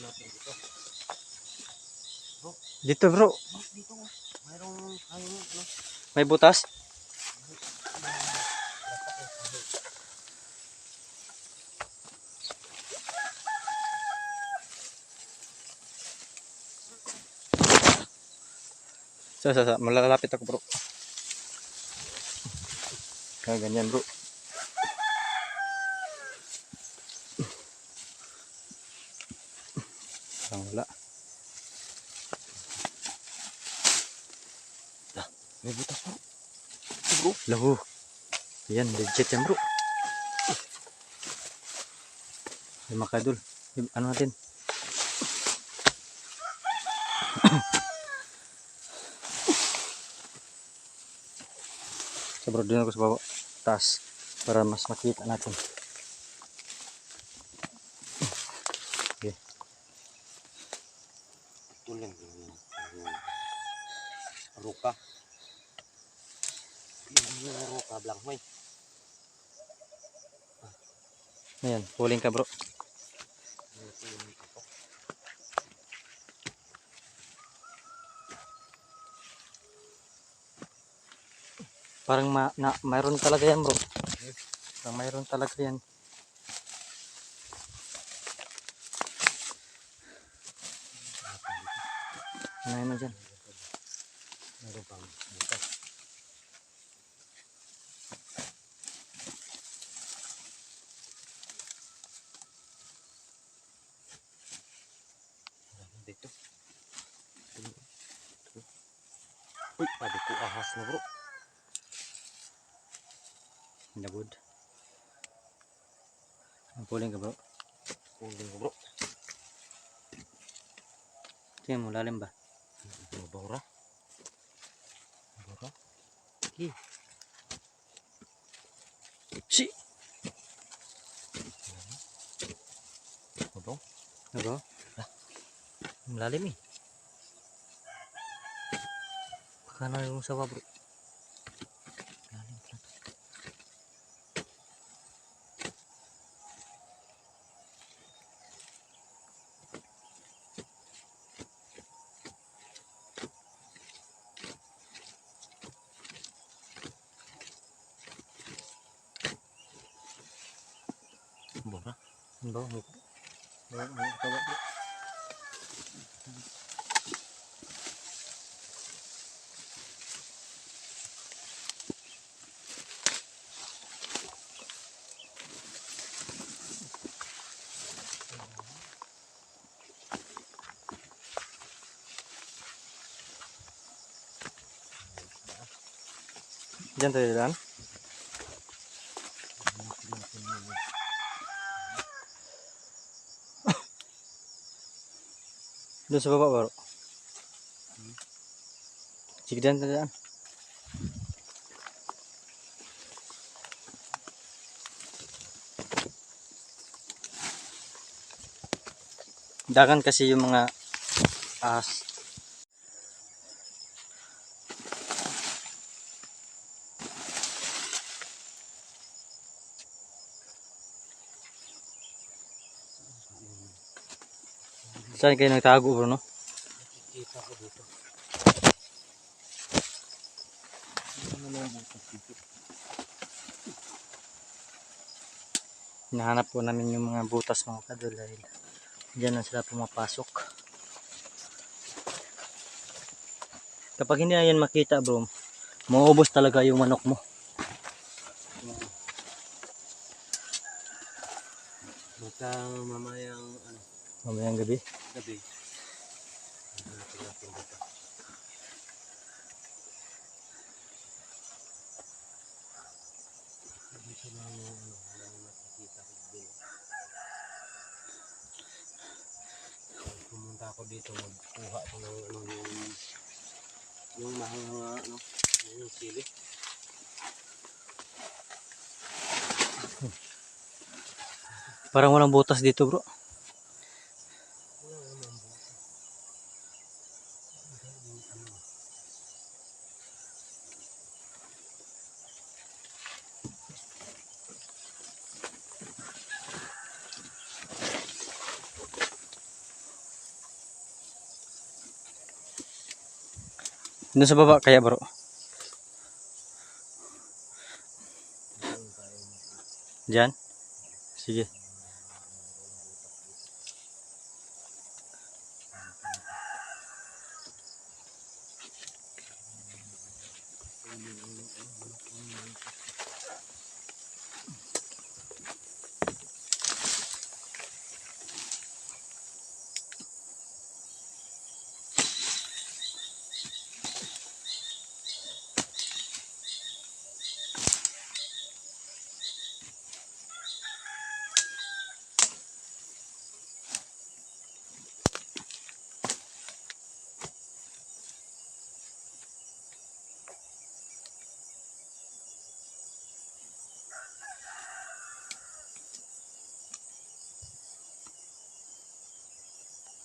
natin dito. Dito bro, Oh, dito. Mayroong kayong ano. may butas. Sa, sa, sa, malalapit ako bro. Kaya ganyan bro. Parang wala. May butas po. Bro. Lahu. Yan, legit yan bro. Ay i- Ano natin? so bro, din ako sa baba. Taas. Para mas makita natin. Lang yung, ruka blang hoy. Ayan, huling ka bro. Parang ma na, mayroon talaga yan bro. Parang mayroon talaga yan. Ano yun dyan? Meron pang butas. Dito. Uy, sabi ko ahas na bro. Nabud. Ang puling ka bro. Kunin ko bro. Tingnan mo, lalim ba? Mabora. Mabora. Ki. Si! Mabora. Ano bro? Malalim eh. Baka na yung sawa bro. Lalim pala. Mabora. Ano ba? May... May, may sawa bro. Diyan tayo daan. Doon sa baba bro. Sige diyan tayo daan. Dagan kasi yung mga ahas. Saan kayo nagtago bro no? Kita ko dito? Hinahanap po namin yung mga butas mga kadol dahil dyan na sila pumapasok. Kapag hindi na yan makita bro, mauubos talaga yung manok mo. Baka mamayang ano, Mamayang gabi. Gabi. Hanapin natin dito. Dito lang yung ano, nakikita ko. Pumunta ako dito, magkuha ako ng ano, yung yung mahanga ano, yung sili. Parang walang butas dito bro. Doon sa baba kaya bro. Diyan? Sige.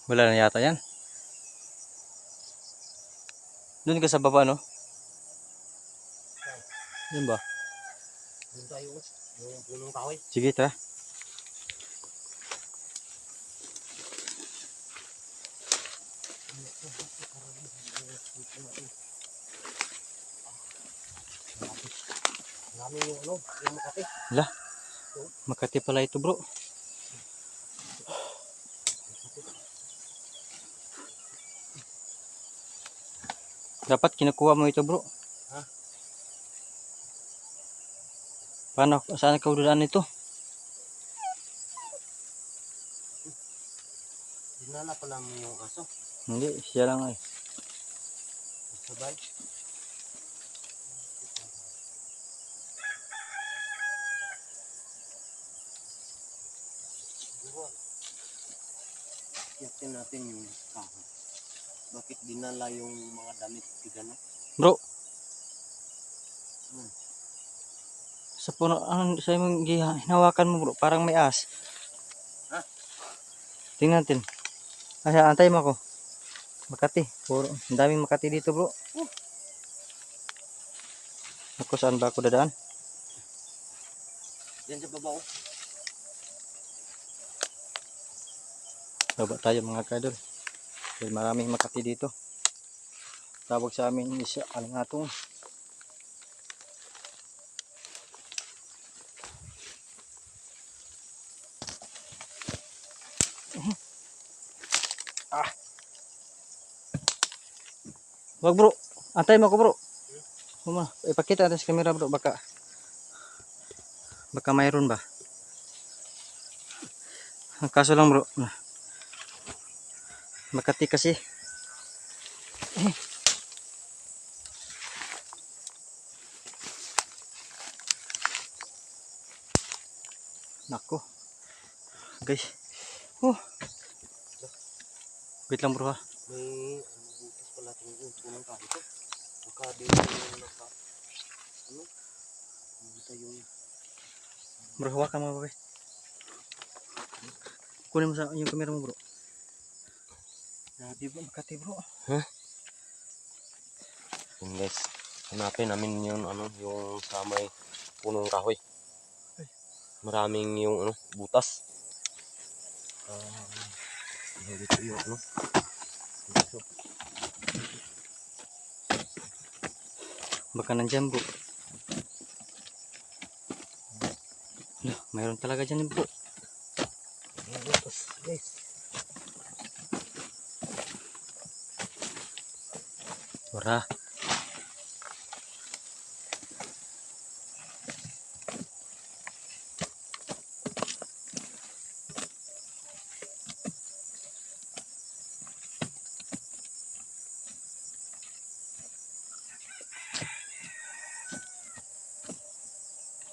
Wala na yata yan. Doon ka sa baba, no? Yun ba? Doon tayo. Yung punong kahoy. Sige, tara. Marami yung ano, yung makati. Hala. Makati pala ito, bro. Dapat kinukuha mo ito, bro. Ha? Paano? Saan ka udaan ito? Dinala pala mo yung aso. Hindi, siya lang ay. Sabay. Yakin natin yung kahoy. Bakit dinala yung mga damit tigano? Bro. Hmm. Sa puno, ano, sa mong giha- hinawakan mo bro, parang may as. Ha? Tingnan natin. Ay, antay mo ako. Makati. Puro, ang daming Makati dito bro. Oh. Ako, saan ba ako dadaan? Yan sa baba oh. Baba tayo mga kadol. Dahil maraming Makati dito. Tawag sa amin isa, nga to? Ah. Wag bro, antay mo ako bro. Uma, ipakita natin sa camera bro, baka baka mayroon ba? Kaso lang bro, Makati kasi. Eh. Nako. Guys. Oh. Wait lang bro ha. May butas pala itong kahoy to. Baka dito yung naka... Ano? Dito yung... Bro, hawakan mo bro. Kunin mo sa yung camera mo bro. Grabe bro, Makati bro. Yun guys, hanapin namin yung ano, yung sa may punong kahoy. Maraming yung ano, butas. Ah, dito yung ano. Dito. Baka nandyan bro. Mayroon talaga dyan bro. Butas, guys. Wala.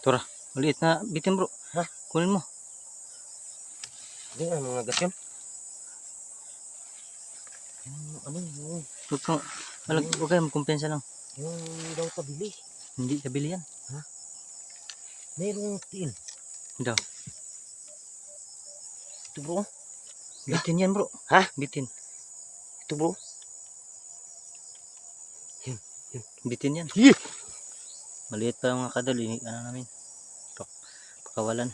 Tura, maliit na bitin bro. Ha? Kunin mo. Hindi nga mga. Yung ano, Huwag kang, walang, huwag kayong kumpensa lang. yung daw tabili. Hindi kabili yan. Mayroong tiil. Daw. Ito bro. Bitin yan bro. Ha? Bitin. Ito bro. Bitin yan. Yeh! Maliit pa mga kadal. Ini, ano namin. Pak, pakawalan.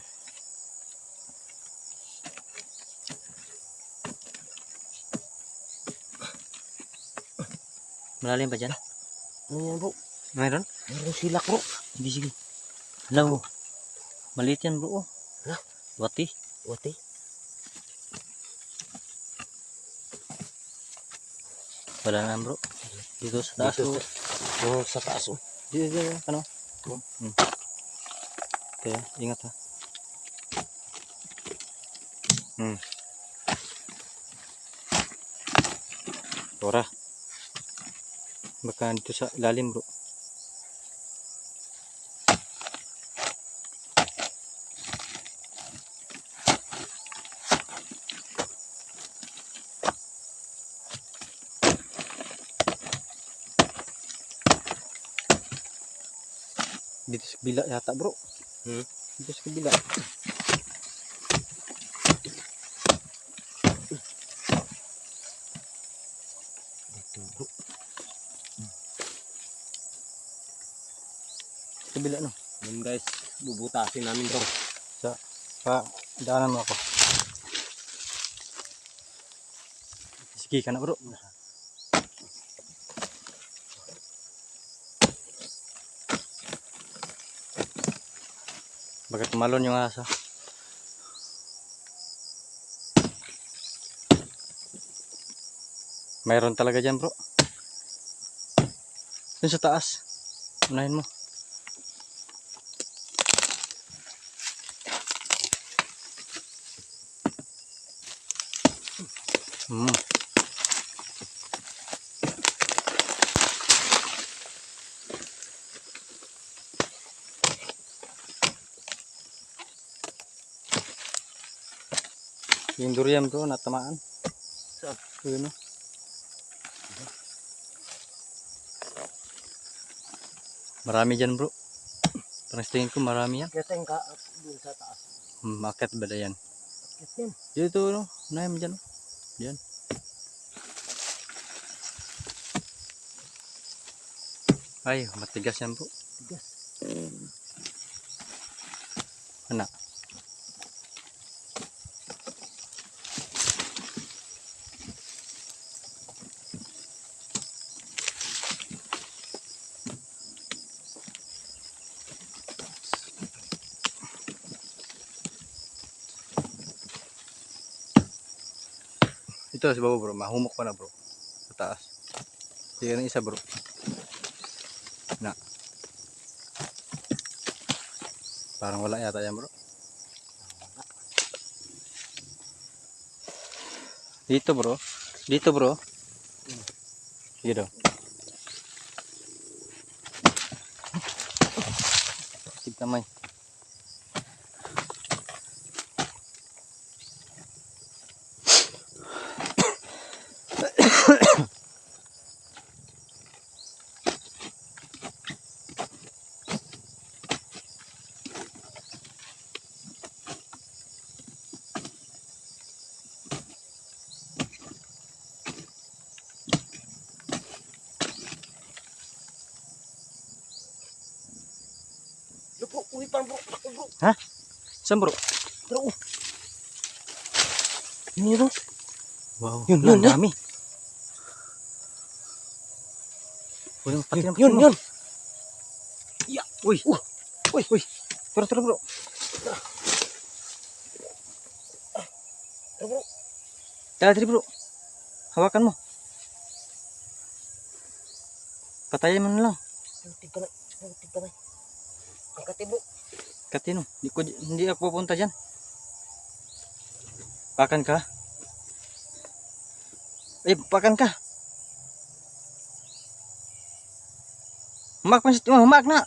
Malalim dyan? Ano yan bro? Mayroon? Meron silak bro. Sige, sige. Hello. Maliit yan bro. oh. Hala? Wati. Wati. Wala na bro. Dito sa taas Dito bro. Yung sa taas oh. Dito, dito, dito. Ano? Hmm. Okay, ingat ha. Hmm. Tora. Baka dito sa ilalim bro. Dito sa kabila yata bro. Hmm? Dito sa kabila. Kabila no. Yun guys. Bubutasin namin bro. Pa, daanan mo ako. Sige ka na bro. Baka tumalon yung aso. Mayroon talaga dyan bro. Dun sa taas. Unahin mo. Yung durian bro, natamaan. Saan? Yun o. Marami dyan bro. Parang tingin ko marami yan. Kaya tayong ka dun sa taas. Hmm, Market ba yan? Yan. Dito no, unahin mo dyan. oh. Diyan. Ay, matigas yan bro. Tigas. Ano? Ito sa baba bro, mahumok pa na bro. Sa taas. Sige ng isa bro. Na. Parang wala yata yan bro. Dito bro. Dito bro. Sige daw. Tignan mo. Lupo, uwi pa bro. Ako bro. Saan bro? Bro. oh. Yun yun oh. Wow. Yun, yun, ang yun. dami. Uy, pati Yun, yun, yun. Uy. Uy, uy. Tara, tara bro. Tara bro. Tara, tara bro. Hawakan mo. Patayin mo na lang. Tig ka na. Tig ka na. Ang kati bro. Katino, hindi, ko, hindi ako pupunta dyan. Pakan ka. Eh, pakan ka. Humak pa siya. Humak na.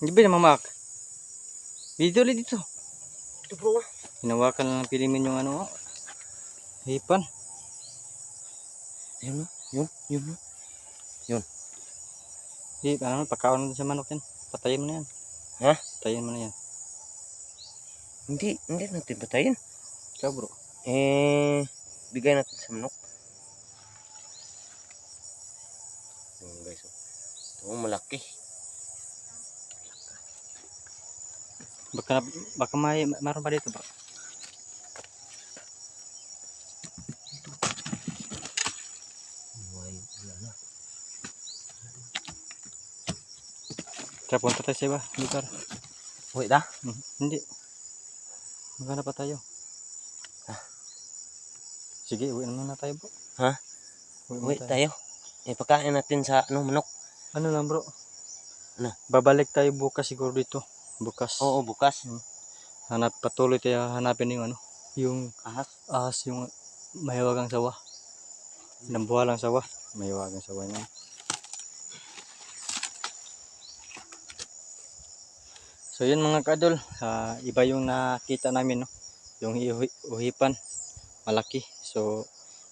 Hindi ba naman humak? Dito ulit dito. Ito bro ah. Hinawakan lang ng pilimin yung ano. oh. Hipan. Ayun oh. Yun, yun oh. Di, ano, pagkaon mo sa manok yan. Patayin mo na yan. Ha? Patayin mo na yan. Hindi, hindi natin patayin. Ikaw bro. Eh, bigay natin sa manok. Yun guys oh. Ito malaki. Baka, baka may, meron pa dito ba? Tara, punta tayo sa iba. Lugar. Uy, da? Hmm, Hindi. Maghanap pa tayo. Sige, uwi na muna tayo bro. Ha? Uwi muna tayo. tayo. Ipakain natin sa ano, manok. Ano lang bro? Ano? Babalik tayo bukas siguro dito. Bukas. Oo, bukas. Hanap, patuloy tayo hanapin yung ano. Yung Ahas. ahas yung mahiwagang sawa. Nambuhalang sawa. Mahiwagang sawa niya. So yun mga kadol, ah, iba yung nakita namin no. Yung uhipan malaki. So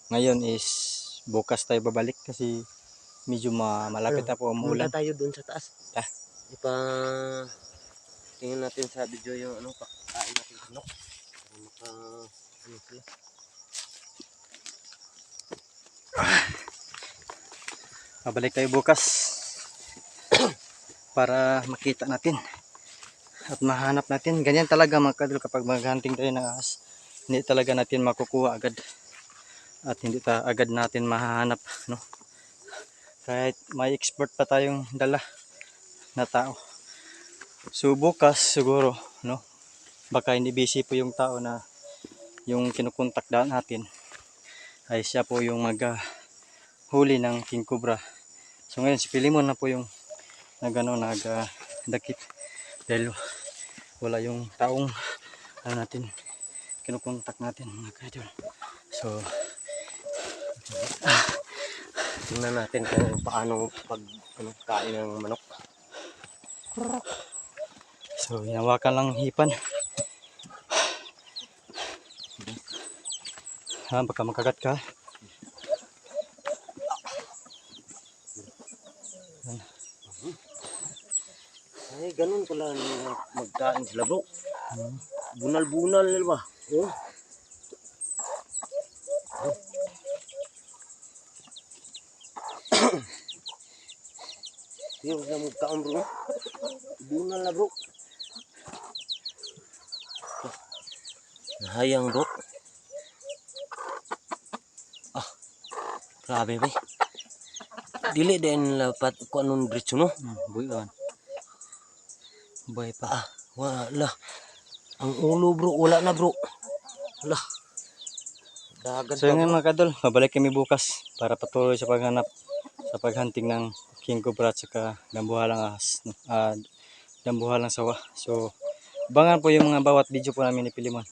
ngayon is bukas tayo babalik kasi medyo ma malapit Ano? na po ang Mula ulan. tayo dun sa taas. Ta. Ipa... Tingnan natin sa video yung ano, pakain natin sa manok. Para maka... Ano sila. Babalik tayo bukas para makita natin at mahanap natin. Ganyan talaga mga kadol kapag maghunting tayo ng ahas. Hindi talaga natin makukuha agad at hindi ta agad natin mahahanap no. Kahit may expert pa tayong dala na tao. So bukas siguro no. Baka hindi busy po yung tao na yung kinukontak natin ay siya po yung mag ah, huli ng king cobra. So ngayon si Pilimon na po yung nag ano, nag ah, dahil wala yung taong ano natin kinukontak natin mga kadol. So Tingnan natin kung paano pag ano, kain ng manok. so hinawakan lang hipan. Ha, baka makagat ka. Ay, ganun pala nila magkain sila bro. Bunal-bunal nila ba? Oh. Yung sa magkain bro. Bunal na bro. Nahayang bro. Ah. Grabe ba? Dili din lapat ko anong diretso no? Hmm, buwan. Buhay pa. Ah, wala. Ang ulo bro, wala na bro. Wala. Dagat So yun mga kadol, babalik kami bukas para patuloy sa paghanap sa paghunting ng king cobra at saka dambuhalang ahas, ah, dambuhalang sawa. So, abangan po yung mga bawat video po namin ni Pilimon.